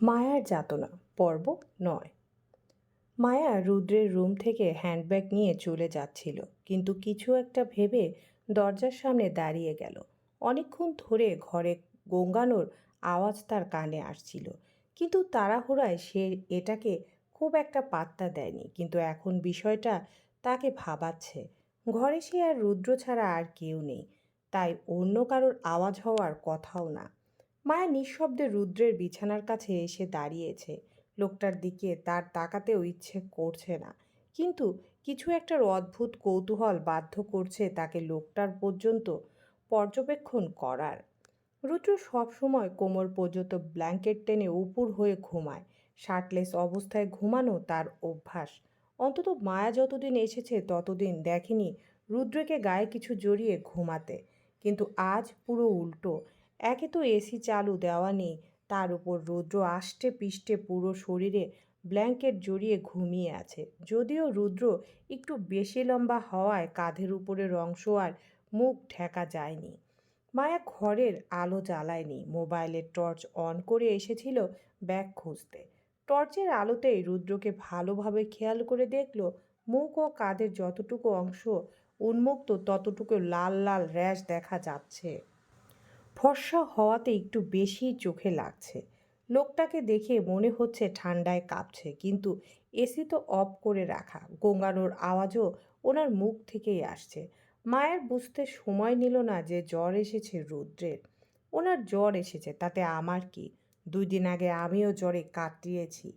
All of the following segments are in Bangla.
মায়ার যাতনা, পর্ব নয়। মায়া রুদ্রের রুম থেকে হ্যান্ডব্যাগ নিয়ে চলে যাচ্ছিল, কিন্তু কিছু একটা ভেবে দরজার সামনে দাঁড়িয়ে গেল। অনেকক্ষণ ধরে ঘরে গঙ্গানোর আওয়াজ তার কানে আসছিল, কিন্তু তাড়াহুড়ায় সে এটাকে খুব একটা পাত্তা দেয়নি, কিন্তু এখন বিষয়টা তাকে ভাবাচ্ছে। ঘরে সে আর রুদ্র ছাড়া আর কেউ নেই, তাই অন্য কারোর আওয়াজ হওয়ার কথাও না। মায়া নিঃশব্দে রুদ্রের বিছানার কাছে এসে দাঁড়িয়েছে। লোকটার দিকে তার তাকাতেও ইচ্ছে করছে না। কিন্তু কিছু একটার অদ্ভুত কৌতূহল বাধ্য করছে তাকে লোকটার পর্যন্ত পর্যবেক্ষণ করার। রুদ্র সবসময় কোমর পর্যন্ত ব্ল্যাঙ্কেট টেনে উপুর হয়ে ঘুমায়। শার্টলেস অবস্থায় ঘুমানো তার অভ্যাস। অন্তত মায়া যতদিন এসেছে ততদিন দেখেনি রুদ্রকে গায়ে কিছু জড়িয়ে ঘুমাতে। কিন্তু আজ পুরো উল্টো। একে তো এসি চালু দেওয়া নেই। তার উপর রুদ্র আষ্টে পিষ্টে পুরো শরীরে ব্ল্যাঙ্কেট জড়িয়ে ঘুমিয়ে আছে। যদিও রুদ্র একটু বেশি লম্বা হওয়ায় কাঁধের উপরের অংশ আর মুখ ঢেকা যায়নি। মায়া ঘরের আলো জ্বালায়নি। মোবাইলের টর্চ অন করে এসেছিল ব্যাগ খুঁজতে। টর্চের আলোতেই রুদ্রকে ভালোভাবে খেয়াল করে দেখল, মুখ ও কাঁধের যতটুকু অংশ উন্মুক্ত ততটুকু লাল লাল র্যাশ দেখা যাচ্ছে। ফর্সা হওয়াতে একটু বেশি চোখে লাগছে। লোকটাকে দেখে মনে হচ্ছে ঠান্ডায় কাঁপছে, কিন্তু এসি তো অফ করে রাখা। গঙ্গানোর আওয়াজও ওনার মুখ থেকেই আসছে। মায়ের বুঝতে সময় নিল না যে জ্বর এসেছে রুদ্রের ওনার জ্বর এসেছে, তাতে আমার কি? দুই দিন আগে আমিও জ্বরে কাটিয়েছি।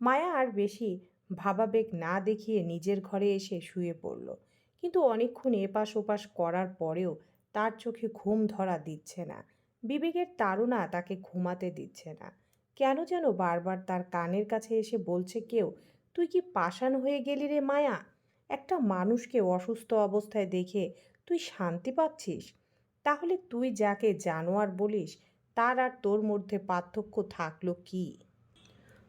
মায়া আর বেশি ভাবাবেগ না দেখিয়ে নিজের ঘরে এসে শুয়ে পড়ল। কিন্তু অনেকক্ষণ এপাশ ওপাশ করার পরেও তার চোখে ঘুম ধরা দিচ্ছে না। বিবেকের তাড়না তাকে ঘুমাতে দিচ্ছে না। কেন যেন বারবার তার কানের কাছে এসে বলছে কেউ, তুই কি পাষাণ হয়ে গেলি রে মায়া? একটা মানুষকে অসুস্থ অবস্থায় দেখে তুই শান্তি পাচ্ছিস? তাহলে তুই যাকে জানোয়ার বলিস, তার আর তোর মধ্যে পার্থক্য থাকল কি?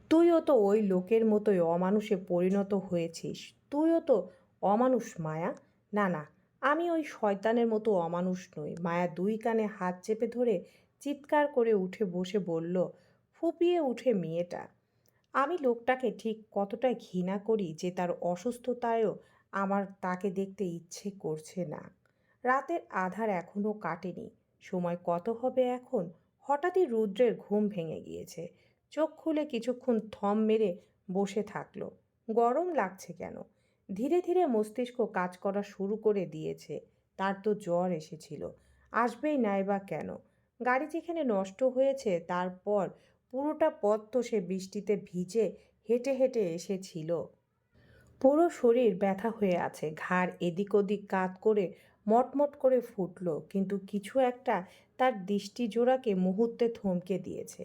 তুইও তো ওই লোকের মতোই অমানুষে পরিণত হয়েছিস। তুইও তো অমানুষ মায়া? না না আমি ওই শয়তানের মতো অমানুষ নই। মায়া দুই কানে হাত চেপে ধরে চিৎকার করে উঠে বসে বলল, ফুপিয়ে উঠে মেয়েটা। আমি লোকটাকে ঠিক কতটা ঘৃণা করি যে তার অসুস্থতায়ও আমার তাকে দেখতে ইচ্ছে করছে না। রাতের আধার এখনও কাটেনি। সময় কত হবে এখন? হঠাৎই রুদ্রের ঘুম ভেঙে গিয়েছে। চোখ খুলে কিছুক্ষণ থম মেরে বসে থাকল। গরম লাগছে কেন? ধীরে ধীরে মস্তিষ্ক কাজ করা শুরু করে দিয়েছে। তার তো জ্বর এসেছিল। আসবেই নাই বা কেন? গাড়ি যেখানে নষ্ট হয়েছে, তারপর পুরোটা পথ তো সে বৃষ্টিতে ভিজে হেঁটে হেঁটে এসেছিল। পুরো শরীর ব্যথা হয়ে আছে। ঘাড় এদিক ওদিক কাত করে, মটমট করে ফুটল, কিন্তু কিছু একটা তার দৃষ্টি জোড়াকে মুহূর্তে থমকে দিয়েছে।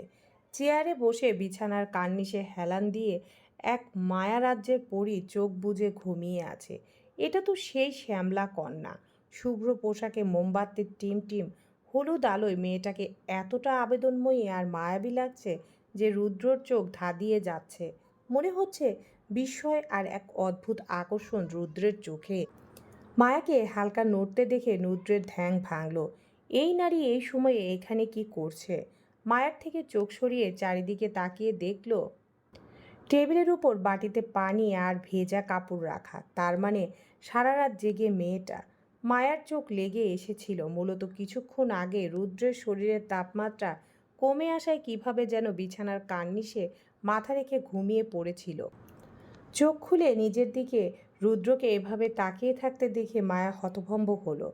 চেয়ারে বসে বিছানার কার্নিশে হেলান দিয়ে এক মায়া রাজ্যের পরী চোখ বুজে ঘুমিয়ে আছে। এটা তো সেই শ্যামলা কন্যা। শুভ্র পোশাকে মোমবাতির টিম টিম, হলুদ আলোয় মেয়েটাকে এতটা আবেদনময়ী আর মায়াবী লাগছে যে রুদ্রর চোখ ধাঁধিয়ে যাচ্ছে। মনে হচ্ছে বিস্ময় আর এক অদ্ভুত আকর্ষণ রুদ্রের চোখে। মায়াকে হালকা নড়তে দেখে রুদ্রের ধ্যাং ভাঙল। এই নারী এই সময়ে এখানে কি করছে? মায়ার থেকে চোখ সরিয়ে চারিদিকে তাকিয়ে দেখল টেবিলের উপর বাটিতে পানি আর ভেজা কাপড় রাখা, তার মানে সারা রাত জেগে মেয়েটা। মায়ার চোখ লেগে এসেছিল, মূলত কিছুক্ষণ আগে রুদ্রের শরীরের তাপমাত্রা কমে আসায় কীভাবে যেন বিছানার কার্নিশে মাথা রেখে ঘুমিয়ে পড়েছিল। চোখ খুলে নিজের দিকে রুদ্রকে এভাবে তাকিয়ে থাকতে দেখে মায়া হতভম্ব হলো।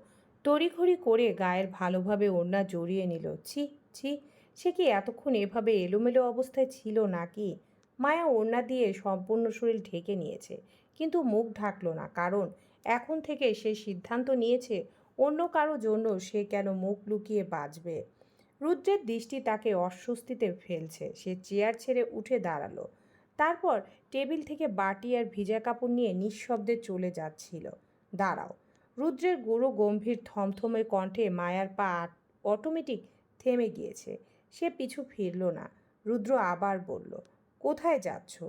তড়িঘড়ি করে গায়ের ভালোভাবে ওড়না জড়িয়ে নিল, ছি ছি, সে কি এতক্ষণ এভাবে এলোমেলো অবস্থায় ছিল নাকি? মায়া ওড়না দিয়ে সম্পূর্ণ শরীর ঢেকে নিয়েছে। কিন্তু মুখ ঢাকল না, কারণ এখন থেকে সে সিদ্ধান্ত নিয়েছে অন্য কারও জন্য সে কেন মুখ লুকিয়ে বাঁচবে। রুদ্রের দৃষ্টি তাকে অস্বস্তিতে ফেলছে। সে চেয়ার ছেড়ে উঠে দাঁড়াল। তারপর টেবিল থেকে বাটি আর ভিজা কাপড় নিয়ে নিঃশব্দে চলে যাচ্ছিল। দাঁড়াও। রুদ্রের গুঁড়ো গম্ভীর থমথমে কণ্ঠে মায়ার পা অটোমেটিক থেমে গিয়েছে। সে পিছু ফিরল না। রুদ্র আবার বলল কোথায় যাচ্ছ?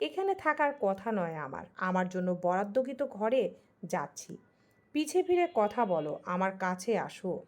এখানে থাকার কথা নয় আমার। আমার জন্য বরাদ্দকৃত ঘরে যাচ্ছি। পিছে ফিরে কথা বলো, আমার কাছে আসো।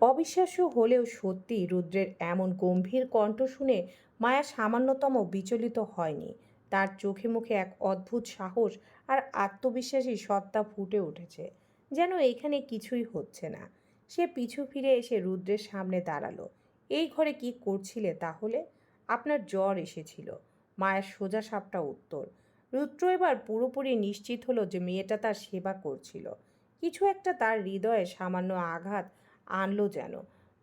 অবিশ্বাস্য হলেও সত্যি রুদ্রের এমন গম্ভীর কণ্ঠ শুনে মায়া সামান্যতম বিচলিত হয়নি। তার চোখে মুখে এক অদ্ভুত সাহস আর আত্মবিশ্বাসী সত্তা ফুটে উঠেছে। যেন এখানে কিছুই হচ্ছে না। সে পিছু ফিরে এসে রুদ্রের সামনে দাঁড়াল। এই ঘরে কি করছিলে তাহলে? আপনার জ্বর এসেছিল। মায়ের সোজা সাপটা উত্তর। রুদ্র এবার পুরোপুরি নিশ্চিত হলো যে মেয়েটা তার সেবা করছিল। কিছু একটা তার হৃদয়ে সামান্য আঘাত আনলো যেন।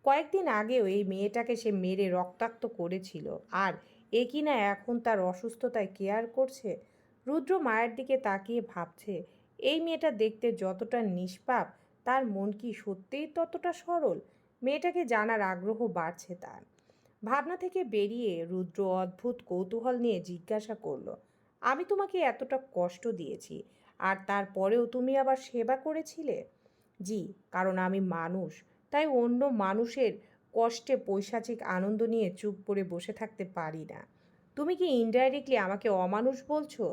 কয়েকদিন আগেও এই মেয়েটাকে সে মেরে রক্তাক্ত করেছিল। আর এ কিনা এখন তার অসুস্থতায় কেয়ার করছে? রুদ্র মায়ের দিকে তাকিয়ে ভাবছে, এই মেয়েটা দেখতে যতটা নিষ্পাপ, তার মন কি সত্যিই ততটা সরল? মেয়েটাকে জানার আগ্রহ বাড়ছে তার। ভাবনা থেকে বেরিয়ে রুদ্র অদ্ভুত কৌতূহল নিয়ে জিজ্ঞাসা করল, আমি তোমাকে এতটা কষ্ট দিয়েছি, আর তারপরেও তুমি আবার সেবা করেছিলে? জি, কারণ আমি মানুষ, তাই অন্য মানুষের কষ্টে পৈশাচিক আনন্দ নিয়ে চুপ করে বসে থাকতে পারি না। তুমি কি ইনডাইরেক্টলি আমাকে অমানুষ বলছো?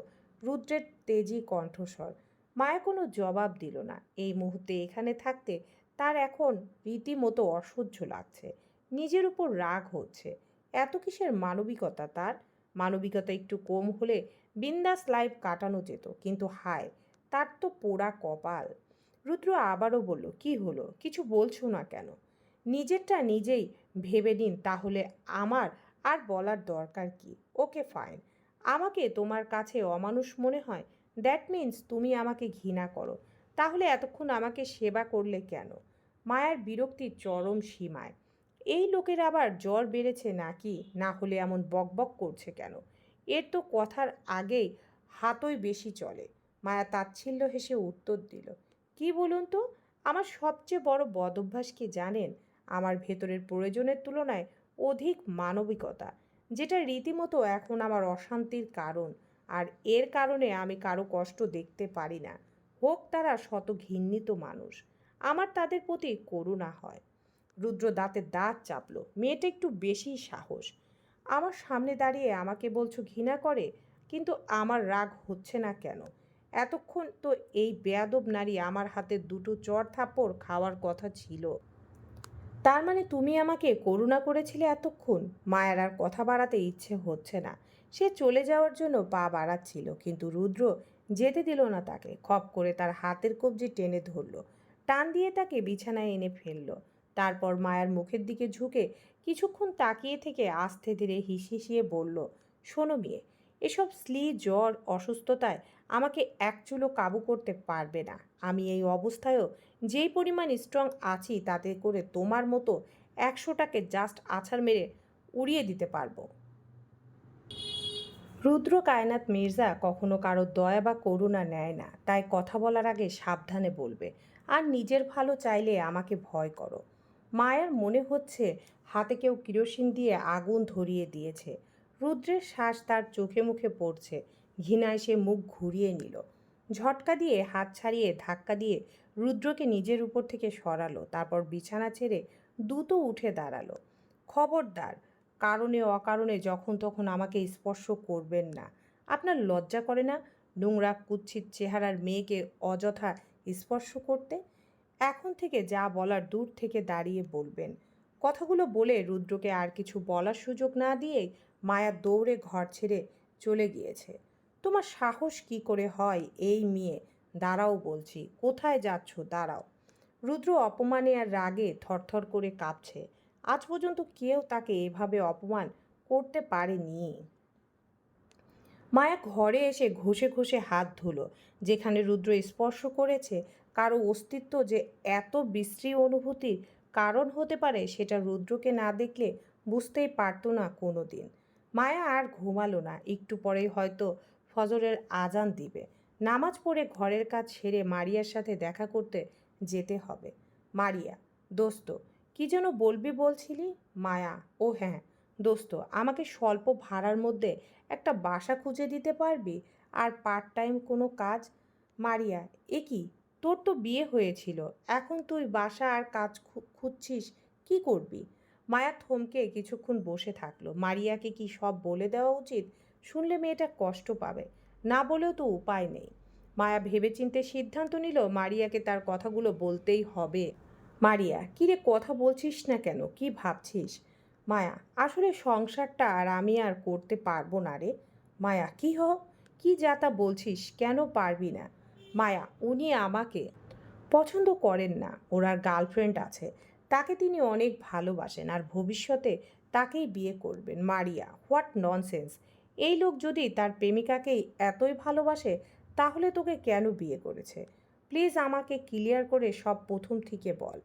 রুদ্রের তেজি কণ্ঠস্বর। মায়া কোনো জবাব দিল না। এই মুহূর্তে এখানে থাকতে তার এখন রীতিমতো অসহ্য লাগছে। নিজের উপর রাগ হচ্ছে। এত কিসের মানবিকতা তার? মানবিকতা একটু কম হলে বিন্দাস লাইফ কাটানো যেত, কিন্তু হায়, তার তো পোড়া কপাল। রুদ্র আবারও বলল, কি হলো? কিছু বলছো না কেন? নিজেরটা নিজেই ভেবে নিন, তাহলে আমার আর বলার দরকার কি? ওকে ফাইন আমাকে তোমার কাছে অমানুষ মনে হয়? দ্যাট মিন্স তুমি আমাকে ঘৃণা করো। তাহলে এতক্ষণ আমাকে সেবা করলে কেন? মায়ার বিরক্তির চরম সীমায়। এই লোকের আবার জ্বর বেড়েছে নাকি? না হলে এমন বকবক করছে কেন? এর তো কথার আগেই হাতই বেশি চলে। মায়া তাচ্ছিল্য হেসে উত্তর দিল, কি বলুন তো, আমার সবচেয়ে বড় বদভ্যাস কি জানেন? আমার ভেতরের প্রয়োজনের তুলনায় অধিক মানবিকতা, যেটা রীতিমতো এখন আমার অশান্তির কারণ। আর এর কারণে আমি কারও কষ্ট দেখতে পারি না। হোক তারা শত ঘৃণিত মানুষ। আমার তাদের প্রতি করুণা হয়। রুদ্র দাঁতে দাঁত চাপলো। মেয়েটা একটু বেশি সাহস। আমার সামনে দাঁড়িয়ে আমাকে বলছো ঘৃণা করে? কিন্তু আমার রাগ হচ্ছে না কেন? এতক্ষণ তো এই বেয়াদব নারী আমার হাতে দুটো চর থাপ্পড় খাওয়ার কথা ছিল। তার মানে তুমি আমাকে করুণা করেছিলে এতক্ষণ? মায়ের আর কথা বাড়াতে ইচ্ছে হচ্ছে না। সে চলে যাওয়ার জন্য পা বাড়াচ্ছিল, কিন্তু রুদ্র যেতে দিল না তাকে। খপ করে তার হাতের কবজি টেনে ধরল। টান দিয়ে তাকে বিছানায় এনে ফেলল। তারপর মায়ার মুখের দিকে ঝুঁকে কিছুক্ষণ তাকিয়ে থেকে আস্তে ধীরে হিসিয়ে বলল, শোনো মেয়ে, এসব স্লি জ্বর, অসুস্থতায় আমাকে এক চুলো কাবু করতে পারবে না। আমি এই অবস্থায়ও যেই পরিমাণ স্ট্রং আছি তাতে করে তোমার মতো একশোটাকে জাস্ট আছাড় মেরে উড়িয়ে দিতে পারব। রুদ্র কায়নাত মির্জা কখনো কারও দয়া বা করুণা নেয় না। তাই কথা বলার আগে সাবধানে বলবে, আর নিজের ভালো চাইলে আমাকে ভয় করো। মায়ের মনে হচ্ছে হাতে কেউ কিরোসিন দিয়ে আগুন ধরিয়ে দিয়েছে। রুদ্রের শ্বাস তার চোখে মুখে পড়ছে। ঘৃণায় সে মুখ ঘুরিয়ে নিল। ঝটকা দিয়ে হাত ছাড়িয়ে ধাক্কা দিয়ে রুদ্রকে নিজের উপর থেকে সরালো, তারপর বিছানা ছেড়ে দ্রুত উঠে দাঁড়াল। খবরদার, কারণে অকারণে যখন তখন আমাকে স্পর্শ করবেন না। আপনার লজ্জা করে না নোংরা কুচ্ছিত চেহারার মেয়েকে অযথা স্পর্শ করতে? এখন থেকে যা বলার দূর থেকে দাঁড়িয়ে বলবেন। কথাগুলো বলে রুদ্রকে আর কিছু বলার সুযোগ না দিয়ে মায়া দৌড়ে ঘর ছেড়ে চলে গিয়েছে। তোমার সাহস কি করে হয় এই মেয়ে? দাঁড়াও বলছি, কোথায় যাচ্ছ? দাঁড়াও। রুদ্র অপমানে আর রাগে থরথর করে কাঁপছে। আজ পর্যন্ত কেউ তাকে এভাবে অপমান করতে পারেনি। মায়া ঘরে এসে ঘষে ঘষে হাত ধুলো, যেখানে রুদ্র স্পর্শ করেছে কারও অস্তিত্ব যে এত বিশ্রী অনুভূতির কারণ হতে পারে সেটা রুদ্রকে না দেখলে বুঝতেই পারতো না কোনো দিন মায়া আর ঘুমালো না। একটু পরেই হয়তো ফজরের আজান দিবে। নামাজ পড়ে ঘরের কাজ সেরে মারিয়ার সাথে দেখা করতে যেতে হবে। মারিয়া, দোস্ত, কি যেন বলবি বলছিলি? মায়া, ও হ্যাঁ দোস্ত, আমাকে স্বল্প ভাড়ার মধ্যে একটা বাসা খুঁজে দিতে পারবি? আর পার্ট টাইম কোনো কাজ? মারিয়া, এ কি? তোর তো বিয়ে হয়েছিল, এখন তুই বাসা আর কাজ খুঁজছিস, কি করবি? মায়া থমকে কিছুক্ষণ বসে থাকল। মারিয়াকে কি সব বলে দেওয়া উচিত? শুনলে মেয়েটা কষ্ট পাবে। না বলেও তো উপায় নেই। মায়া ভেবেচিন্তে সিদ্ধান্ত নিল, মারিয়াকে তার কথাগুলো বলতেই হবে। মারিয়া কিরে কথা বলছিস না কেন? কি ভাবছিস? মায়া, আসলে সংসারটা আর আমি আর করতে পারব না রে। মায়া, কি হ? কি যা তা বলছিস? কেন পারবি না? মায়া, উনি আমাকে পছন্দ করেন না। ওর আর গার্লফ্রেন্ড আছে। তাকে তিনি অনেক ভালোবাসেন আর ভবিষ্যতে তাকেই বিয়ে করবেন। মারিয়া হোয়াট ননসেন্স এই লোক যদি তার প্রেমিকাকেই এতই ভালোবাসে, তাহলে তোকে কেন বিয়ে করেছে? প্লিজ আমাকে ক্লিয়ার করে সব প্রথম থেকে বল।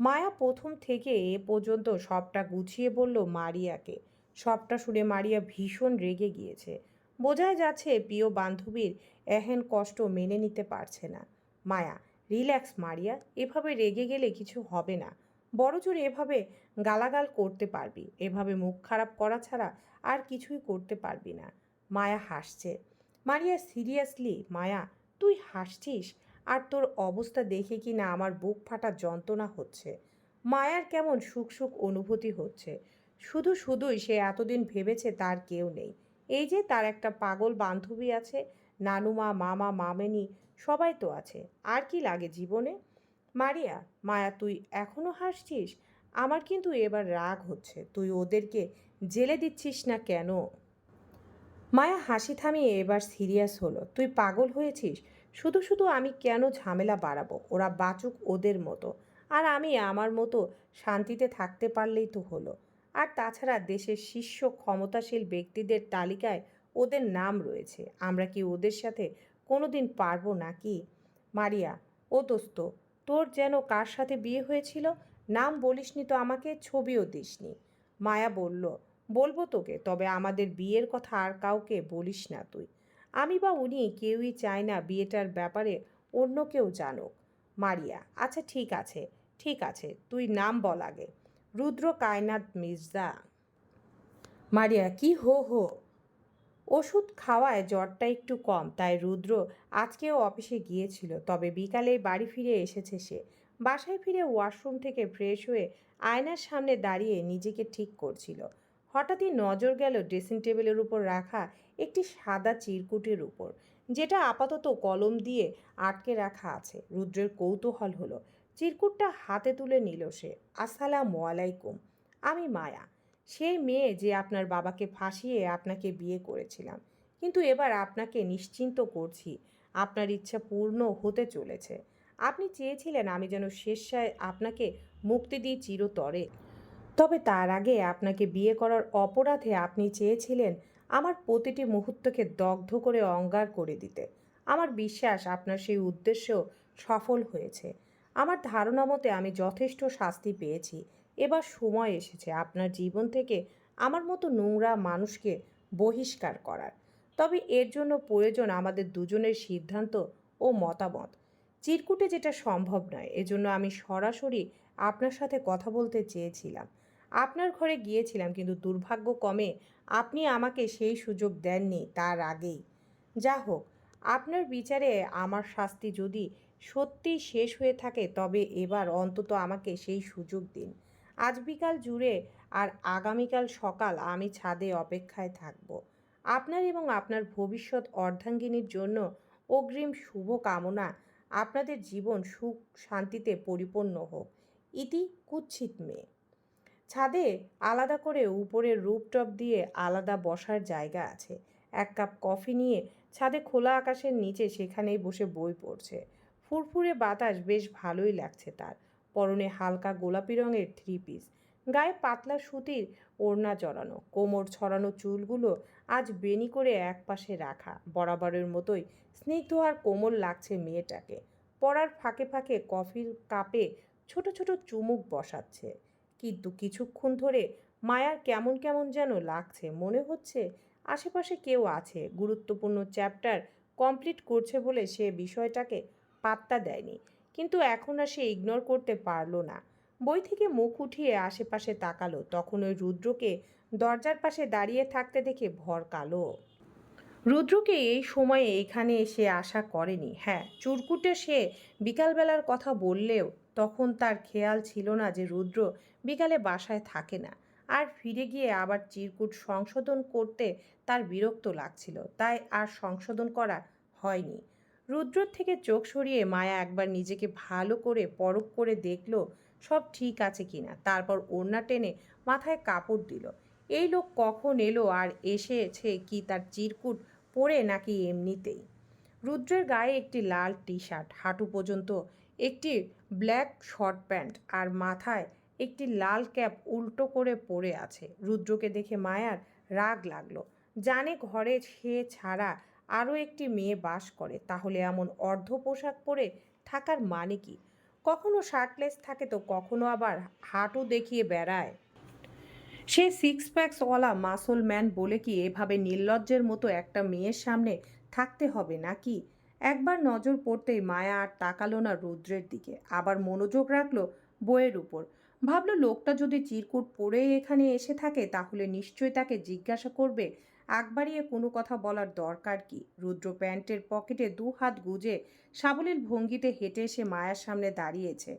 মায়া প্রথম থেকে এ পর্যন্ত সবটা গুছিয়ে বলল মারিয়াকে। সবটা শুনে মারিয়া ভীষণ রেগে গিয়েছে। বোঝাই যাচ্ছে প্রিয় বান্ধবীর এহেন কষ্ট মেনে নিতে পারছে না। মায়া, রিল্যাক্স মারিয়া, এভাবে রেগে গেলে কিছু হবে না। বড় জোর এভাবে গালাগাল করতে পারবি। এভাবে মুখ খারাপ করা ছাড়া আর কিছুই করতে পারবি না। মায়া হাসছে। মারিয়া, সিরিয়াসলি, মায়া, তুই হাসছিস? আর তোর অবস্থা দেখে কি না আমার বুক ফাটা যন্ত্রণা হচ্ছে? মায়ার কেমন সুখ সুখ অনুভূতি হচ্ছে? শুধু শুধুই সে এতদিন ভেবেছে তার কেউ নেই। এই যে তার একটা পাগল বান্ধবী আছে নানুমা, মামা, মামেনি সবাই তো আছে। আর কি লাগে জীবনে? মারিয়া, মায়া, তুই এখনও হাসছিস? আমার কিন্তু এবার রাগ হচ্ছে। তুই ওদেরকে জেলে দিচ্ছিস না কেন? মায়া হাসি থামিয়ে এবার সিরিয়াস হলো। তুই পাগল হয়েছিস? শুধু শুধু আমি কেন ঝামেলা বাড়াবো? ওরা বাঁচুক ওদের মতো। আর আমি আমার মতো শান্তিতে থাকতে পারলেই তো হলো। আর তাছাড়া দেশের শীর্ষ ক্ষমতাশীল ব্যক্তিদের তালিকায় ওদের নাম রয়েছে। আমরা কি ওদের সাথে কোনো কোনোদিন পারব নাকি? মারিয়া, ও দোস্ত, তোর যেন কার সাথে বিয়ে হয়েছিল? নাম বলিসনি তো আমাকে, ছবিও দিসনি। মায়া বলল, বলব তোকে, তবে আমাদের বিয়ের কথা আর কাউকে বলিস না তুই। আমি বা উনি কেউই চায় না বিয়েটার ব্যাপারে অন্য কেউ জানুক। মারিয়া আচ্ছা ঠিক আছে ঠিক আছে, তুই নাম বল আগে। রুদ্র, কায়নাত, মির্জা। মারিয়া, কি হো হো? ওষুধ খাওয়ায় জ্বরটা একটু কম, তাই রুদ্র আজকেও অফিসে গিয়েছিল, তবে বিকালে বাড়ি ফিরে এসেছে সে। বাসায় ফিরে ওয়াশরুম থেকে ফ্রেশ হয়ে আয়নার সামনে দাঁড়িয়ে নিজেকে ঠিক করছিল। হঠাৎই নজর গেল ড্রেসিং টেবিলের উপর রাখা একটি সাদা চিরকুটের উপর, যেটা আপাতত কলম দিয়ে আটকে রাখা আছে। রুদ্রের কৌতূহল হলো, চিরকুটটা হাতে তুলে নিল সে। আসসালামু আলাইকুম, আমি মায়া। সেই মেয়ে যে আপনার বাবাকে ফাঁসিয়ে আপনাকে বিয়ে করেছিলাম। কিন্তু এবার আপনাকে নিশ্চিন্ত করছি, আপনার ইচ্ছা পূর্ণ হতে চলেছে। আপনি চেয়েছিলেন আমি যেন শেষায় আপনাকে মুক্তি দিই চিরতরে। তবে তার আগে আপনাকে বিয়ে করার অপরাধে আপনি চেয়েছিলেন আমার প্রতিটি মুহূর্তকে দগ্ধ করে অঙ্গার করে দিতে। আমার বিশ্বাস আপনার সেই উদ্দেশ্য সফল হয়েছে। আমার ধারণা মতে আমি যথেষ্ট শাস্তি পেয়েছি। এবার সময় এসেছে আপনার জীবন থেকে আমার মতো নোংরা মানুষকে বহিষ্কার করার। তবে এর জন্য প্রয়োজন আমাদের দুজনের সিদ্ধান্ত ও মতামত। চিরকুটে যেটা সম্ভব নয়, এজন্য আমি সরাসরি আপনার সাথে কথা বলতে চেয়েছিলাম। আপনার ঘরে গিয়েছিলাম, কিন্তু দুর্ভাগ্যক্রমে আপনি আমাকে সেই সুযোগ দেননি তার আগেই। যা হোক, আপনার বিচারে আমার শাস্তি যদি সত্যিই শেষ হয়ে থাকে, তবে এবার অন্তত আমাকে সেই সুযোগ দিন। আজ বিকাল জুড়ে আর আগামীকাল সকাল আমি ছাদে অপেক্ষায় থাকব। আপনার এবং আপনার ভবিষ্যৎ অর্ধাঙ্গিনীর জন্য অগ্রিম শুভ কামনা। আপনাদের জীবন সুখ শান্তিতে পরিপূর্ণ হোক। ইতি কুচ্ছিত মেয়ে ছাদে আলাদা করে উপরে রূপটপ দিয়ে আলাদা বসার জায়গা আছে। এক কাপ কফি নিয়ে ছাদে খোলা আকাশের নিচে সেখানেই বসে বই পড়ছে। ফুরফুরে বাতাস বেশ ভালোই লাগছে তার। পরনে হালকা গোলাপি রঙের থ্রি পিস গায়ে পাতলা সুতির ওড়না জড়ানো। কোমর ছড়ানো চুলগুলো আজ বেনি করে এক পাশে রাখা। বরাবরের মতোই স্নিগ্ধ আর কোমল লাগছে মেয়েটাকে। পড়ার ফাঁকে ফাঁকে কফির কাপে ছোট ছোট চুমুক বসাচ্ছে। কিন্তু কিছুক্ষণ ধরে মায়ার কেমন কেমন যেন লাগছে, মনে হচ্ছে আশেপাশে কেউ আছে। গুরুত্বপূর্ণ চ্যাপ্টার কমপ্লিট করছে বলে সে বিষয়টাকে পাত্তা দেয়নি। কিন্তু এখন আর সে ইগনোর করতে পারল না। বই থেকে মুখ উঠিয়ে আশেপাশে তাকালো, তখন ওই রুদ্রকে দরজার পাশে দাঁড়িয়ে থাকতে দেখে ভরকালো রুদ্রকে এই সময়ে এখানে এসে আশা করেনি। হ্যাঁ চুরকুটে সে বিকালবেলার কথা বললেও তখন তার খেয়াল ছিল না যে রুদ্র বিকালে বাসায় থাকে না। আর ফিরে গিয়ে আবার চিরকুট সংশোধন করতে তার বিরক্ত লাগছিল। তাই আর সংশোধন করা হয়নি। রুদ্রর থেকে চোখ সরিয়ে মায়া একবার নিজেকে ভালো করে পরখ করে দেখল, সব ঠিক আছে কিনা। তারপর ওড়না টেনে মাথায় কাপড় দিল। এই লোক কখন এলো আর এসেছে কি তার চিরকুট পরে নাকি এমনিতেই? রুদ্রের গায়ে একটি লাল টি শার্ট হাঁটু পর্যন্ত একটি ব্ল্যাক শর্ট প্যান্ট আর মাথায় একটি লাল ক্যাপ উল্টো করে পড়ে আছে। রুদ্রকে দেখে মায়ার রাগ লাগল। জানে ঘরে সে ছাড়া আরও একটি মেয়ে বাস করে। তাহলে এমন অর্ধ পোশাক পরে থাকার মানে কি? কখনো শার্টলেস থাকে তো কখনো আবার হাঁটু দেখিয়ে বেড়ায়। সে সিক্স প্যাক্সওয়ালা মাসল ম্যান বলে কি এভাবে নির্লজ্জের মতো একটা মেয়ের সামনে থাকতে হবে নাকি? একবার নজর পড়তেই মায়া আর তাকালো না রুদ্রের দিকে। আবার মনোযোগ রাখল বইয়ের উপর। ভাবলো লোকটা যদি চিরকুট পরেই এখানে এসে থাকে তাহলে নিশ্চয়ই তাকে জিজ্ঞাসা করবে আগ বাড়িয়ে কোনো কথা বলার দরকার কি? রুদ্র প্যান্টের পকেটে দু হাত গুজে সাবলীল ভঙ্গিতে হেঁটে এসে মায়ার সামনে দাঁড়িয়েছে।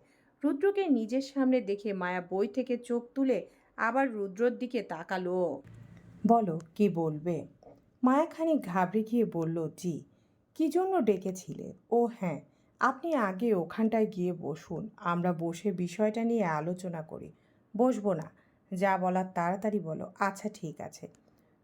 রুদ্রকে নিজের সামনে দেখে মায়া বই থেকে চোখ তুলে আবার রুদ্রর দিকে তাকালো। বলো, কি বলবে? মায়াখানি ঘাবড়ে গিয়ে বলল, জি, কি জন্য ডেকেছিলে? ও হ্যাঁ আপনি আগে ওখানটায় গিয়ে বসুন, আমরা বসে বিষয়টা নিয়ে আলোচনা করি। বসবো না, যা বলার তাড়াতাড়ি বলো। আচ্ছা ঠিক আছে।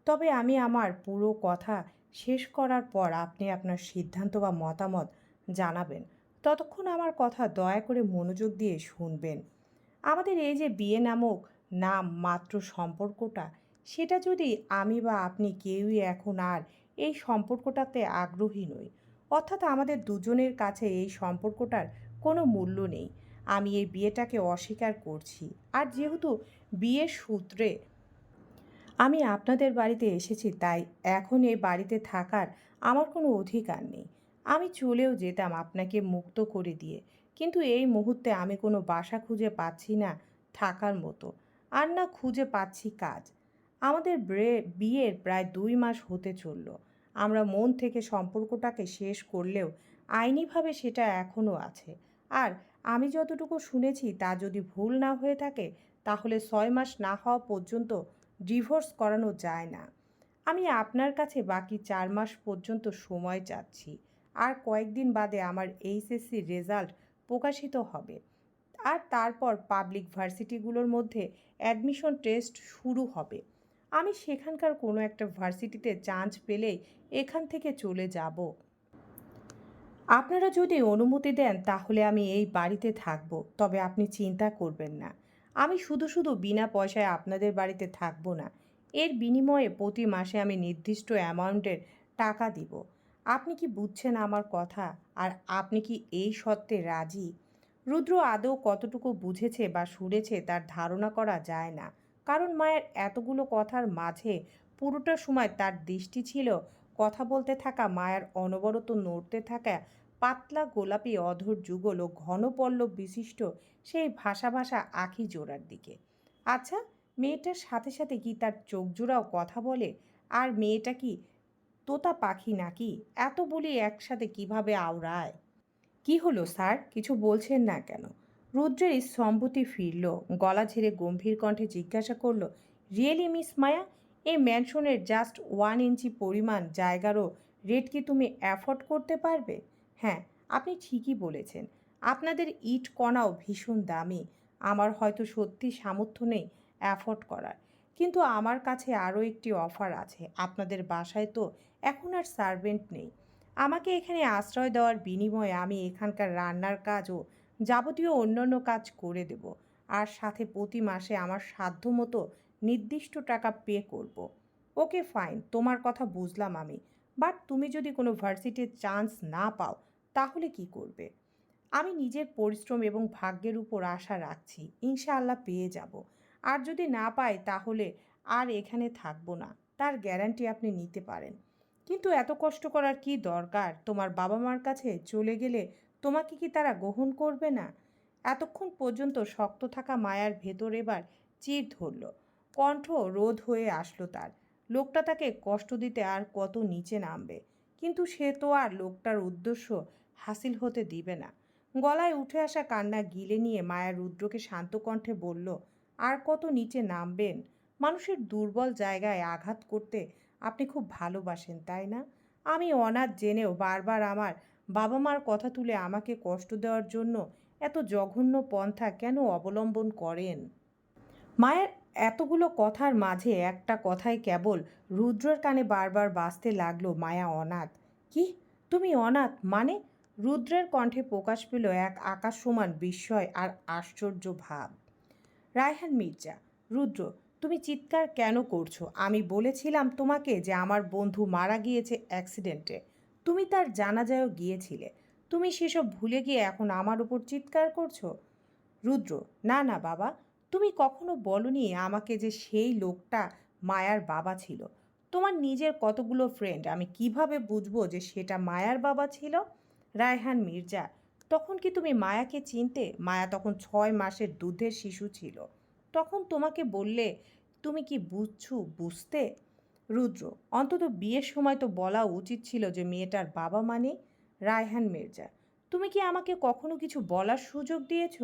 তবে আমি আমার পুরো কথা শেষ করার পর আপনি আপনার সিদ্ধান্ত বা মতামত জানাবেন। ততক্ষণ আমার কথা দয়া করে মনোযোগ দিয়ে শুনবেন। আমাদের এই যে বিয়ে নামক নাম মাত্র সম্পর্কটা, সেটা যদি আমি বা আপনি কেউই এখন আর এই সম্পর্কটাতে আগ্রহী নই, অর্থাৎ আমাদের দুজনের কাছে এই সম্পর্কটার কোনো মূল্য নেই, আমি এই বিয়েটাকে অস্বীকার করছি। আর যেহেতু বিয়ের সূত্রে আমি আপনাদের বাড়িতে এসেছি, তাই এখন এই বাড়িতে থাকার আমার কোনো অধিকার নেই। আমি চলেও যেতাম আপনাকে মুক্ত করে দিয়ে, কিন্তু এই মুহূর্তে আমি কোনো বাসা খুঁজে পাচ্ছি না থাকার মতো। আর না খুঁজে পাচ্ছি কাজ। আমাদের বিয়ের প্রায় দুই মাস হতে চলল। আমরা মন থেকে সম্পর্কটাকে শেষ করলেও আইনিভাবে সেটা এখনও আছে। আর আমি যতটুকু শুনেছি তা যদি ভুল না হয়ে থাকে, তাহলে ছয় মাস না হওয়া পর্যন্ত ডিভোর্স করানো যায় না। আমি আপনার কাছে বাকি চার মাস পর্যন্ত সময় চাচ্ছি। আর কয়েকদিন বাদে আমার এইচএসসি রেজাল্ট প্রকাশিত হবে। আর তারপর পাবলিক ভার্সিটিগুলোর মধ্যে অ্যাডমিশন টেস্ট শুরু হবে। আমি সেখানকার কোনো একটা ভার্সিটিতে চান্স পেলেই এখান থেকে চলে যাব। আপনারা যদি অনুমতি দেন, তাহলে আমি এই বাড়িতে থাকব। তবে আপনি চিন্তা করবেন না। আমি শুধু শুধু বিনা পয়সায় আপনাদের বাড়িতে থাকব না। এর বিনিময়ে প্রতি মাসে আমি নির্দিষ্ট অ্যামাউন্টের টাকা দিব। আপনি কি বুঝছেন আমার কথা? আর আপনি কি এই সত্ত্বে রাজি? রুদ্র আদৌ কতটুকু বুঝেছে বা শুনেছে তার ধারণা করা যায় না। কারণ মায়ের এতগুলো কথার মাঝে পুরোটা সময় তার দৃষ্টি ছিল কথা বলতে থাকা, মায়ের অনবরত নড়তে থাকা পাতলা গোলাপি অধর যুগল ও ঘন পল্লব বিশিষ্ট সেই ভাষা ভাষা আখি জোড়ার দিকে। আচ্ছা মেয়েটার সাথে সাথে কি তার চোখ জোড়াও কথা বলে? আর মেয়েটা কি তোতা পাখি নাকি? এত বলি একসাথে কীভাবে আওড়ায়? কি হলো স্যার? কিছু বলছেন না কেন? রুদ্রের সম্মতি ফিরল, গলা ঝেড়ে গম্ভীর কণ্ঠে জিজ্ঞাসা করল রিয়েলি মিস মায়া এই ম্যানশনের জাস্ট ওয়ান ইঞ্চি পরিমাণ জায়গারও রেট কি তুমি অ্যাফোর্ড করতে পারবে? হ্যাঁ আপনি ঠিকই বলেছেন। আপনাদের ইট কণাও ভীষণ দামি। আমার হয়তো সত্যি সামর্থ্য নেই অ্যাফোর্ড করার। কিন্তু আমার কাছে আরও একটি অফার আছে। আপনাদের বাসায় তো এখন আর সার্ভেন্ট নেই। আমাকে এখানে আশ্রয় দেওয়ার বিনিময়ে আমি এখানকার রান্নার কাজ ও যাবতীয় অন্যান্য কাজ করে দেব। আর সাথে প্রতি মাসে আমার সাধ্য মতো নির্দিষ্ট টাকা পে করব। ওকে ফাইন, তোমার কথা বুঝলাম আমি। বাট তুমি যদি কোনো ভার্সিটির চান্স না পাও তাহলে কি করবে? আমি নিজের পরিশ্রম এবং ভাগ্যের উপর আশা রাখছি, ইনশাআল্লাহ পেয়ে যাব। আর যদি না পাই, তাহলে আর এখানে থাকব না। তার গ্যারান্টি আপনি নিতে পারেন। কিন্তু এত কষ্ট করার কি দরকার? তোমার বাবা মার কাছে চলে গেলে তোমাকে কি তারা গ্রহণ করবে না? এতক্ষণ পর্যন্ত শক্ত থাকা মায়ার ভেতর এবার চির ধরল। কণ্ঠ রোধ হয়ে আসলো তার। লোকটা তাকে কষ্ট দিতে আর কত নিচে নামবে? কিন্তু সে তো আর লোকটার উদ্দেশ্য হাসিল হতে দিবে না। গলায় উঠে আসা কান্না গিলে নিয়ে মায়া রুদ্রকে শান্ত কণ্ঠে বলল, আর কত নিচে নামবেন? মানুষের দুর্বল জায়গায় আঘাত করতে আপনি খুব ভালোবাসেন, তাই না? আমি অনাথ জেনেও বারবার আমার বাবা মার কথা তুলে আমাকে কষ্ট দেওয়ার জন্য এত জঘন্য পন্থা কেন অবলম্বন করেন? মায়ের এতগুলো কথার মাঝে একটা কথাই কেবল রুদ্রর কানে বারবার বাজতে লাগল মায়া অনাথ। কি? তুমি অনাথ? মানে রুদ্রের কণ্ঠে প্রকাশ পেল এক আকাশ সমান বিস্ময় আর আশ্চর্য ভাব। রায়হান মির্জা, রুদ্র, তুমি চিৎকার কেন করছ? আমি বলেছিলাম তোমাকে যে আমার বন্ধু মারা গিয়েছে অ্যাক্সিডেন্টে তুমি তার জানাজায়ও গিয়েছিলে। তুমি সেসব ভুলে গিয়ে এখন আমার উপর চিৎকার করছ? রুদ্র, না না, বাবা, তুমি কখনো বলনি আমাকে যে সেই লোকটা মায়ার বাবা ছিল। তোমার নিজের কতগুলো ফ্রেন্ড আমি কীভাবে বুঝব যে সেটা মায়ার বাবা ছিল? রায়হান মির্জা। তখন কি তুমি মায়াকে চিনতে? মায়া তখন ছয় মাসের দুধের শিশু ছিল। তখন তোমাকে বললে, তুমি কি বুঝছ, বুঝতে? রুদ্র, অন্তত বিয়ের সময় তো বলা উচিত ছিল যে মেয়েটার বাবা মানে রায়হান মির্জা, তুমি কি আমাকে কখনো কিছু বলার সুযোগ দিয়েছ?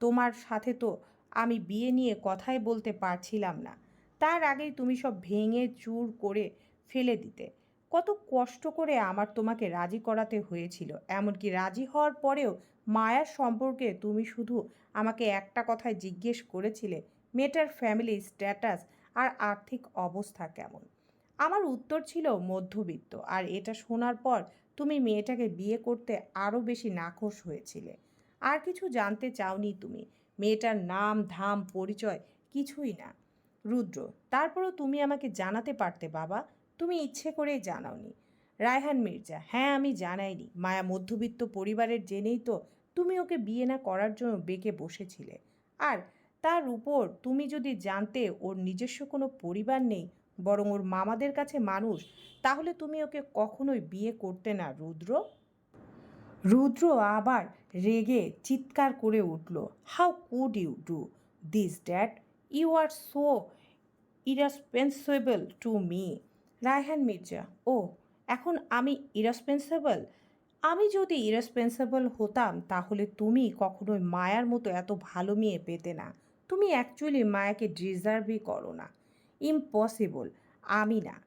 তোমার সাথে তো আমি বিয়ে নিয়ে কথাই বলতে পারছিলাম না। তার আগেই তুমি সব ভেঙে চুর করে ফেলে দিতে। কত কষ্ট করে আমার তোমাকে রাজি করাতে হয়েছিল। এমনকি রাজি হওয়ার পরেও মায়ার সম্পর্কে তুমি শুধু আমাকে একটা কথায় জিজ্ঞেস করেছিলে, মেয়েটার ফ্যামিলি স্ট্যাটাস আর আর্থিক অবস্থা কেমন। আমার উত্তর ছিল মধ্যবিত্ত আর এটা শোনার পর তুমি মেয়েটাকে বিয়ে করতে আরও বেশি নাখোশ হয়েছিলে। আর কিছু জানতে চাওনি তুমি, মেয়েটার নাম, ধাম, পরিচয় কিছুই না। রুদ্র, তারপরও তুমি আমাকে জানাতে পারতে বাবা? তুমি ইচ্ছে করেই জানাওনি। রায়হান মির্জা হ্যাঁ আমি জানাইনি। মায়া মধ্যবিত্ত পরিবারের জেনেই তো তুমি ওকে বিয়ে না করার জন্য বেঁকে বসেছিলে। আর তার উপর তুমি যদি জানতে ওর নিজস্ব কোনো পরিবার নেই, বরং ওর মামাদের কাছে মানুষ, তাহলে তুমি ওকে কখনোই বিয়ে করতে না, রুদ্র? রুদ্র আবার রেগে চিৎকার করে উঠল, how could you do this, dad? You are so irresponsible to me. Raihan Mirza, ও, এখন আমি ইরেসপেন্সিবল আমি যদি ইরেসপেন্সিবল হতাম, তাহলে তুমি কখনোই মায়ার মতো এত ভালো মেয়ে পেতে না। তুমি অ্যাকচুয়ালি মায়াকে ডিজার্ভই করো না। ইম্পসিবল আমি না।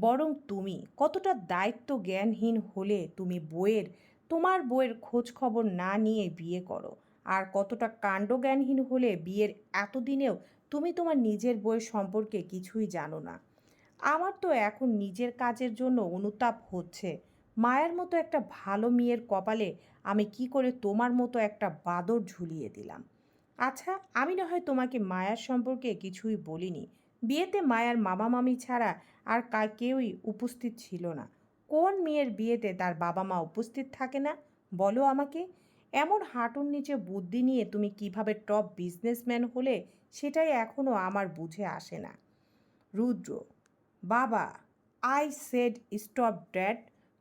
বরং তুমি, কতটা দায়িত্ব জ্ঞানহীন হলে তুমি বইয়ের, তোমার বইয়ের খোঁজ খবর না নিয়ে বিয়ে করো। আর কতটা কাণ্ডজ্ঞানহীন হলে বিয়ের এতদিনেও তুমি তোমার নিজের বইয়ের সম্পর্কে কিছুই জানো না। আমার তো এখন নিজের কাজের জন্য অনুতাপ হচ্ছে। মায়ের মতো একটা ভালো মেয়ের কপালে আমি কি করে তোমার মতো একটা বাদর ঝুলিয়ে দিলাম? আচ্ছা আমি না হয় তোমাকে মায়ার সম্পর্কে কিছুই বলিনি। বিয়েতে মায়ার মামা মামি ছাড়া আর কা কেউই উপস্থিত ছিল না। কোন মেয়ের বিয়েতে তার বাবা মা উপস্থিত থাকে না? বলো আমাকে। এমন হাঁটুর নিচে বুদ্ধি নিয়ে তুমি কীভাবে টপ বিজনেসম্যান হলে সেটাই এখনও আমার বুঝে আসে না। রুদ্র বাবা আই সেড স্টপ ড্যাড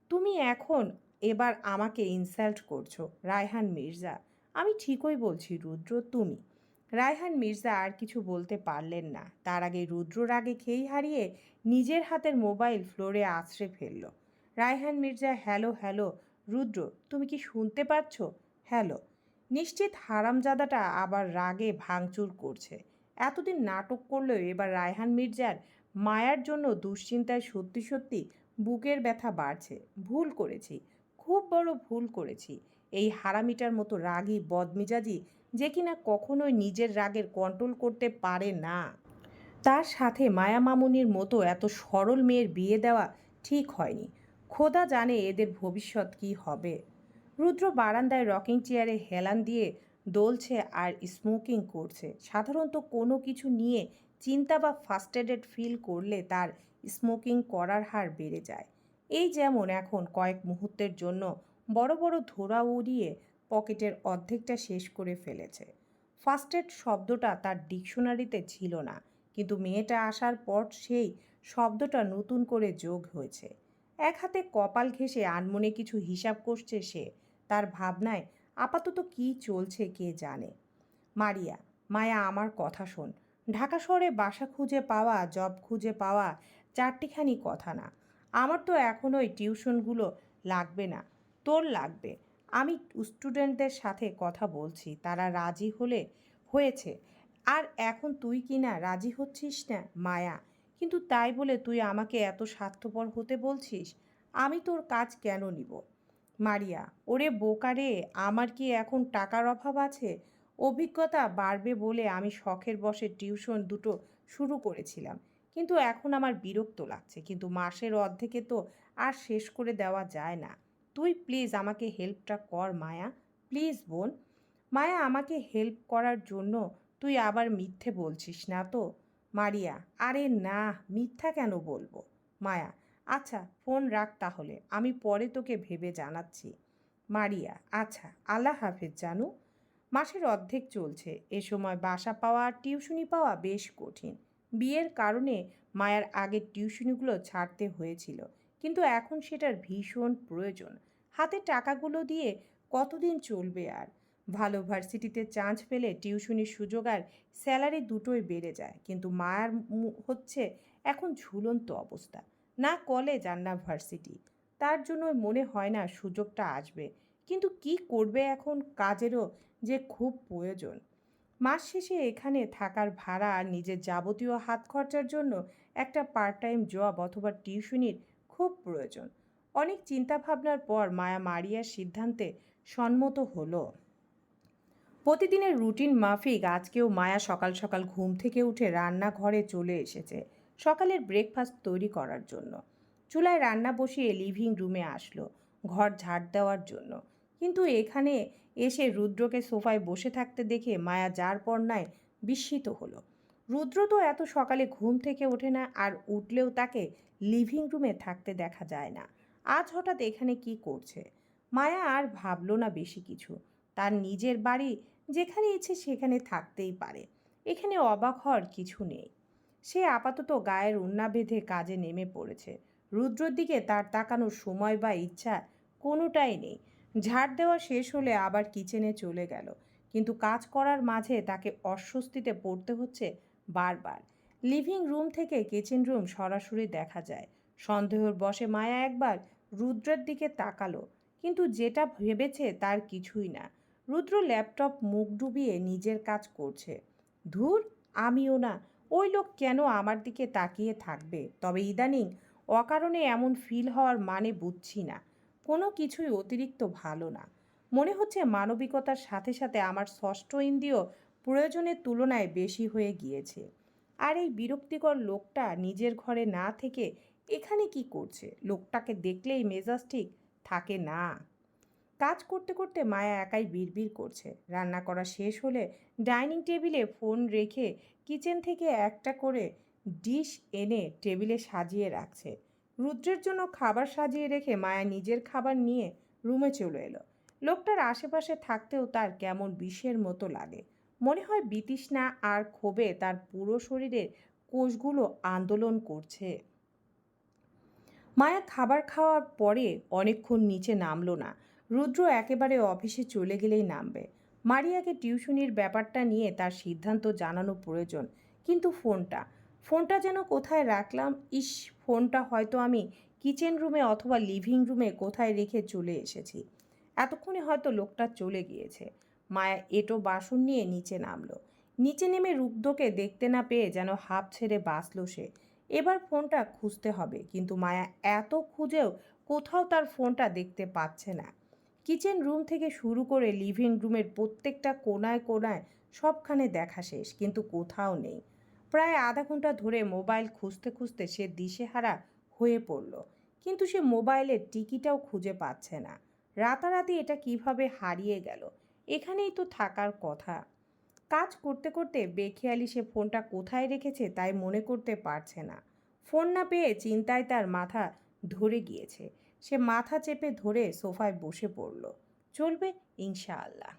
তুমি এখন এবার আমাকে ইনসাল্ট করছ, রায়হান মির্জা। আমি ঠিকই বলছি, রুদ্র, তুমি। রায়হান মির্জা আর কিছু বলতে পারলেন না। তার আগে রুদ্র রাগে খেই হারিয়ে নিজের হাতের মোবাইল ফ্লোরে আছড়ে ফেলল। রায়হান মির্জা, হ্যালো হ্যালো, রুদ্র, তুমি কি শুনতে পাচ্ছ? হ্যালো। নিশ্চিত হারামজাদাটা আবার রাগে ভাঙচুর করছে। এতদিন নাটক করলেও এবার রায়হান মির্জার মায়ার জন্য দুশ্চিন্তায় সত্যি সত্যি বুকের ব্যথা বাড়ছে। ভুল করেছি, খুব বড় ভুল করেছি। এই হারামিটার মতো রাগী বদমিজাজি যে কিনা কখনোই নিজের রাগের কন্ট্রোল করতে পারে না। তার সাথে মায়া মামুনির মতো এত সরল মেয়ের বিয়ে দেওয়া ঠিক হয়নি। খোদা জানে এদের ভবিষ্যৎ কি হবে। রুদ্র বারান্দায় রকিং চেয়ারে হেলান দিয়ে দোলছে আর স্মোকিং করছে। সাধারণত কোনো কিছু নিয়ে চিন্তা বা ফার্স্টেডেড ফিল করলে তার স্মোকিং করার হার বেড়ে যায়। এই যেমন এখন কয়েক মুহূর্তের জন্য বড় বড় ধোরা উড়িয়ে পকেটের অর্ধেকটা শেষ করে ফেলেছে। ফার্স্টেড শব্দটা তার ডিকশনারিতে ছিল না, কিন্তু মেয়েটা আসার পর সেই শব্দটা নতুন করে যোগ হয়েছে। এক হাতে কপাল ঘেঁষে আনমনে কিছু হিসাব করছে সে, তার ভাবনায় আপাতত কী চলছে কে জানে। মারিয়া, মায়া আমার কথা শোন ঢাকা শহরে বাসা খুঁজে পাওয়া জব খুঁজে পাওয়া চারটিখানি কথা না। আমার তো এখন ওই টিউশনগুলো লাগবে না, তোর লাগবে। আমি স্টুডেন্টদের সাথে কথা বলছি, তারা রাজি হলে হয়েছে। আর এখন তুই কি না রাজি হচ্ছিস না, মায়া? কিন্তু তাই বলে তুই আমাকে এত স্বার্থপর হতে বলছিস, আমি তোর কাজ কেন নিব? মারিয়া, ওরে বোকারে আমার কি এখন টাকার অভাব আছে? অভিজ্ঞতা বাড়বে বলে আমি শখের বসে টিউশন দুটো শুরু করেছিলাম। কিন্তু এখন আমার বিরক্ত লাগছে। কিন্তু মাসের অর্ধেকে তো আর শেষ করে দেওয়া যায় না। তুই প্লিজ আমাকে হেল্পটা কর, মায়া। প্লিজ বোন। মায়া, আমাকে হেল্প করার জন্য তুই আবার মিথ্যে বলছিস না তো? মারিয়া, আরে না, মিথ্যা কেন বলব? মায়া আচ্ছা ফোন রাখ তাহলে। আমি পরে তোকে ভেবে জানাচ্ছি। মারিয়া আচ্ছা আল্লাহ হাফেজ, জানু। মাসের অর্ধেক চলছে। এ সময় বাসা পাওয়া টিউশনি পাওয়া বেশ কঠিন। বিয়ের কারণে মায়ার আগের টিউশনিগুলো ছাড়তে হয়েছিল। কিন্তু এখন সেটার ভীষণ প্রয়োজন। হাতে টাকাগুলো দিয়ে কতদিন চলবে আর? ভালো ভার্সিটিতে চান্স পেলে টিউশনির সুযোগ আর স্যালারি দুটোই বেড়ে যায়। কিন্তু মায়ার হচ্ছে এখন ঝুলন্ত অবস্থা। না কলেজ আর না ভার্সিটি। তার জন্য মনে হয় না সুযোগটা আসবে। কিন্তু কি করবে এখন কাজেরও যে খুব প্রয়োজন। মাস শেষে এখানে থাকার ভাড়া আর নিজের যাবতীয় হাত খরচার জন্য একটা পার্ট টাইম জব অথবা টিউশনির খুব প্রয়োজন। অনেক চিন্তাভাবনার পর মায়া মারিয়ার সিদ্ধান্তে সম্মত হলো। প্রতিদিনের রুটিন মাফিক আজকেও মায়া সকাল সকাল ঘুম থেকে উঠে রান্নাঘরে চলে এসেছে সকালের ব্রেকফাস্ট তৈরি করার জন্য। চুলায় রান্না বসিয়ে লিভিং রুমে আসলো, ঘর ঝাড় দেওয়ার জন্য। কিন্তু এখানে এসে রুদ্রকে সোফায় বসে থাকতে দেখে মায়া যার পর্নায় বিস্মিত হলো। রুদ্র তো এত সকালে ঘুম থেকে ওঠে না আর উঠলেও তাকে লিভিং রুমে থাকতে দেখা যায় না। আজ হঠাৎ এখানে কি করছে? মায়া আর ভাবলো না বেশি কিছু। তার নিজের বাড়ি যেখানে ইচ্ছে সেখানে থাকতেই পারে। এখানে অবাক হওয়ার কিছু নেই। সে আপাতত গায়ের উন্না বেঁধে কাজে নেমে পড়েছে। রুদ্রর দিকে তার তাকানোর সময় বা ইচ্ছা কোনোটাই নেই। ঝাড় দেওয়া শেষ হলে আবার কিচেনে চলে গেল। কিন্তু কাজ করার মাঝে তাকে অস্বস্তিতে পড়তে হচ্ছে বারবার। লিভিং রুম থেকে কিচেন রুম সরাসরি দেখা যায়। সন্দেহর বসে মায়া একবার রুদ্রের দিকে তাকালো, কিন্তু যেটা ভেবেছে তার কিছুই না। রুদ্র ল্যাপটপ মুখ ডুবিয়ে নিজের কাজ করছে। ধুর, আমিও না। ওই লোক কেন আমার দিকে তাকিয়ে থাকবে? তবে ইদানিং অকারণে এমন ফিল হওয়ার মানে বুঝছি না। কোনো কিছুই অতিরিক্ত ভালো না। মনে হচ্ছে মানবিকতার সাথে সাথে আমার ষষ্ঠ ইন্দ্রিয় প্রয়োজনের তুলনায় বেশি হয়ে গিয়েছে। আর এই বিরক্তিকর লোকটা নিজের ঘরে না থেকে এখানে কি করছে? লোকটাকে দেখলেই মেজাজ ঠিক থাকে না। কাজ করতে করতে মায়া একাই বিড়বিড় করছে। রান্না করা শেষ হলে ডাইনিং টেবিলে ফোন রেখে কিচেন থেকে একটা করে ডিশ এনে টেবিলে সাজিয়ে রাখছে। রুদ্রের জন্য খাবার সাজিয়ে রেখে মায়া নিজের খাবার নিয়ে রুমে চলে এলো। লোকটার আশেপাশে থাকতেও তার কেমন বিষের মতো লাগে। মনে হয় বিতৃষ্ণা আর ক্ষোভে তার পুরো শরীরের কোষগুলো আন্দোলন করছে। মায়া খাবার খাওয়ার পরে অনেকক্ষণ নিচে নামলো না। রুদ্র একেবারে অফিসে চলে গেলেই নামবে। মারিয়াকে টিউশনির ব্যাপারটা নিয়ে তার সিদ্ধান্ত জানানো প্রয়োজন, কিন্তু ফোনটা ফোনটা যেন কোথায় রাখলাম? ইস, ফোনটা হয়তো আমি কিচেন রুমে অথবা লিভিং রুমে কোথায় রেখে চলে এসেছি। এতক্ষণে হয়তো লোকটা চলে গিয়েছে। মায়া এটো বাসন নিয়ে নিচে নামলো। নিচে নেমে রুদ্রকে দেখতে না পেয়ে যেন হাফ ছেড়ে বাঁচল সে। এবার ফোনটা খুঁজতে হবে, কিন্তু মায়া এত খুঁজেও কোথাও তার ফোনটা দেখতে পাচ্ছে না। কিচেন রুম থেকে শুরু করে লিভিং রুমের প্রত্যেকটা কোনায় কোনায় সবখানে দেখা শেষ, কিন্তু কোথাও নেই। প্রায় আধা ঘণ্টা ধরে মোবাইল খুঁজতে খুঁজতে সে দিশেহারা হয়ে পড়ল। কিন্তু সে মোবাইলের টিকিটাও খুঁজে পাচ্ছে না। রাতারাতি এটা কীভাবে হারিয়ে গেল? এখানেই তো থাকার কথা। কাজ করতে করতে বেখেয়ালি সে ফোনটা কোথায় রেখেছে তাই মনে করতে পারছে না। ফোন না পেয়ে চিন্তায় তার মাথা ধরে গিয়েছে। সে মাথা চেপে ধরে সোফায় বসে পড়ল। চলবে ইনশাআল্লাহ।